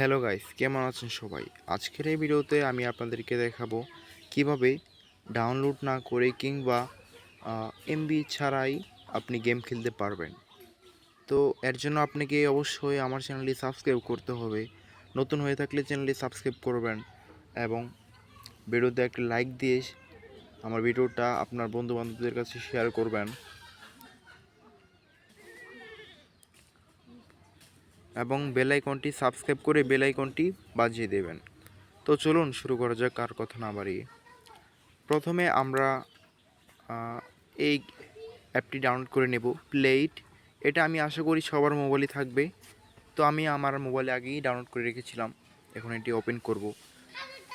Hello guys, কেমন আছেন সবাই? আজকের এই ভিডিওতে আমি আপনাদেরকে দেখাবো কীভাবে ডাউনলোড না করে কিংবা এমবি ছাড়াই আপনি গেম খেলতে পারবেন। তো এর জন্য আপনাকে অবশ্যই আমার চ্যানেলটি সাবস্ক্রাইব করতে হবে। নতুন হয়ে থাকলে চ্যানেলটি সাবস্ক্রাইব করবেন এবং ভিডিওতে একটা লাইক দিয়ে আমার ভিডিওটা আপনার বন্ধু বান্ধবদের কাছে শেয়ার করবেন। এবং বেল আইকনটি সাবস্ক্রাইব করে বেল আইকনটি বাজিয়ে দেবেন। তো চলুন শুরু করা যাক কার কথা না বাড়িয়ে। প্রথমে আমরা এই অ্যাপটি ডাউনলোড করে নেব প্লেইট এটা আমি আশা করি সবার মোবাইলে থাকবে। তো আমি আমার মোবাইলে আগেই ডাউনলোড করে রেখেছিলাম। এখন এটি ওপেন করব।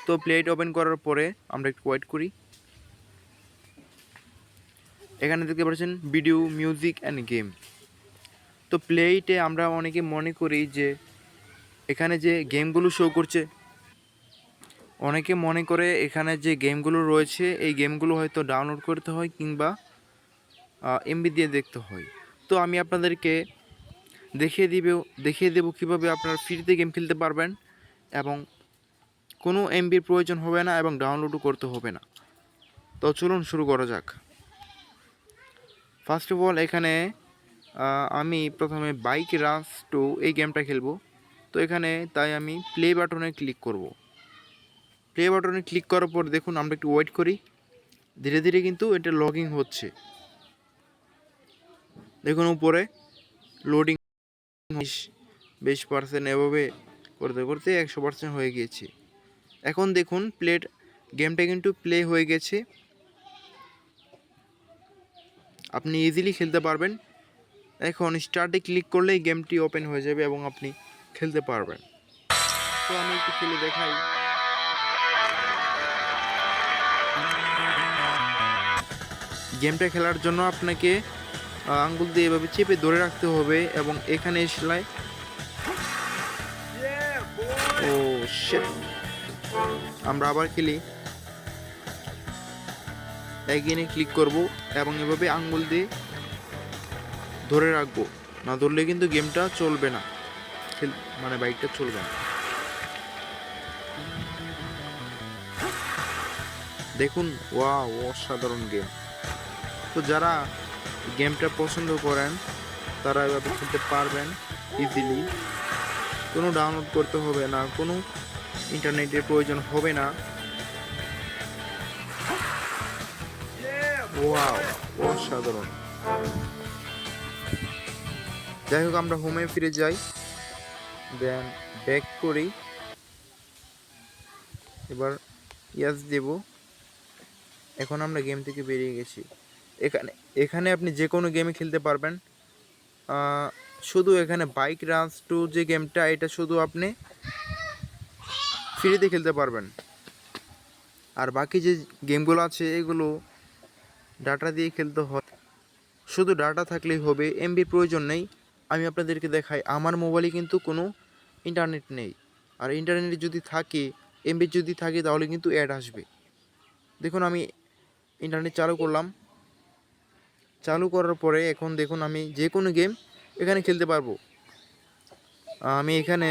তো প্লেট ওপেন করার পরে আমরা একটু ওয়েট করি। এখানে দেখতে পাচ্ছেন ভিডিও মিউজিক অ্যান্ড গেম তো প্লেইটে আমরা অনেকে মনে করি যে, এখানে যে গেমগুলো শো করছে, অনেকে মনে করে এখানে যে গেমগুলো রয়েছে, এই গেমগুলো হয়তো ডাউনলোড করতে হয় কিংবা এমবি দিয়ে দেখতে হয়। তো আমি আপনাদেরকে দেখিয়ে দিবে, দেখিয়ে দেবো কীভাবে আপনারা ফ্রিতে গেম খেলতে পারবেন এবং কোনো এমবির প্রয়োজন হবে না এবং ডাউনলোডও করতে হবে না। তো চলুন শুরু করা যাক। ফার্স্ট অফ অল এখানে আমি প্রথমে বাইক রাস টু এই গেমটা খেলব। তো এখানে তাই আমি প্লে বাটনে ক্লিক করব। প্লে বাটনে ক্লিক করার পর দেখুন আমরা একটু ওয়েট করি। ধীরে ধীরে কিন্তু এটা লগিং হচ্ছে। দেখুন উপরে লোডিং বিশ পার্সেন্ট এভাবে করতে করতে একশো পার্সেন্ট হয়ে গিয়েছে। এখন দেখুন প্লেট গেমটা কিন্তু প্লে হয়ে গেছে। আপনি ইজিলি খেলতে পারবেন। এখন স্টার্টে ক্লিক করলেই গেমটি ওপেন হয়ে যাবে এবং আপনি খেলতে পারবেন। তো আমি একটু খেলে দেখাই। গেমটা খেলার জন্য আপনাকে আঙ্গুল দিয়ে এভাবে চেপে ধরে রাখতে হবে এবং এখানে সেলাই। ও। আমরা আবার খেলি। এগিয়ে ক্লিক করব এবং এভাবে আঙ্গুল দিয়ে ধরে রাখব। না ধরলে কিন্তু গেমটা চলবে না। মানে বাইকটা চলবে না। দেখুন ওয়া অসাধারণ গেম। তো যারা গেমটা পছন্দ করেন, তারা এভাবে খেলতে পারবেন ইজিলি কোনো ডাউনলোড করতে হবে না, কোনো ইন্টারনেটের প্রয়োজন হবে না। ওয়াও, অসাধারণ। যাই হোক, আমরা হোমে ফিরে যাই। দেন ব্যাক করি। এবার ইয়াস দেব। এখন আমরা গেম থেকে বেরিয়ে গেছি। এখানে এখানে আপনি যে কোনো গেমে খেলতে পারবেন। শুধু এখানে বাইক রান্স টু যে গেমটা এটা শুধু আপনি ফ্রিতে খেলতে পারবেন। আর বাকি যে গেমগুলো আছে, এগুলো ডাটা দিয়ে খেলতে হয়। শুধু ডাটা থাকলেই হবে এমবির প্রয়োজন নেই। আমি আপনাদেরকে দেখাই, আমার মোবাইলে কিন্তু কোনো ইন্টারনেট নেই। আর ইন্টারনেট যদি থাকে এমবি যদি থাকে, তাহলে কিন্তু অ্যাড আসবে। দেখুন, আমি ইন্টারনেট চালু করলাম। চালু করার পরে এখন দেখুন, আমি যে কোনো গেম এখানে খেলতে পারব। আমি এখানে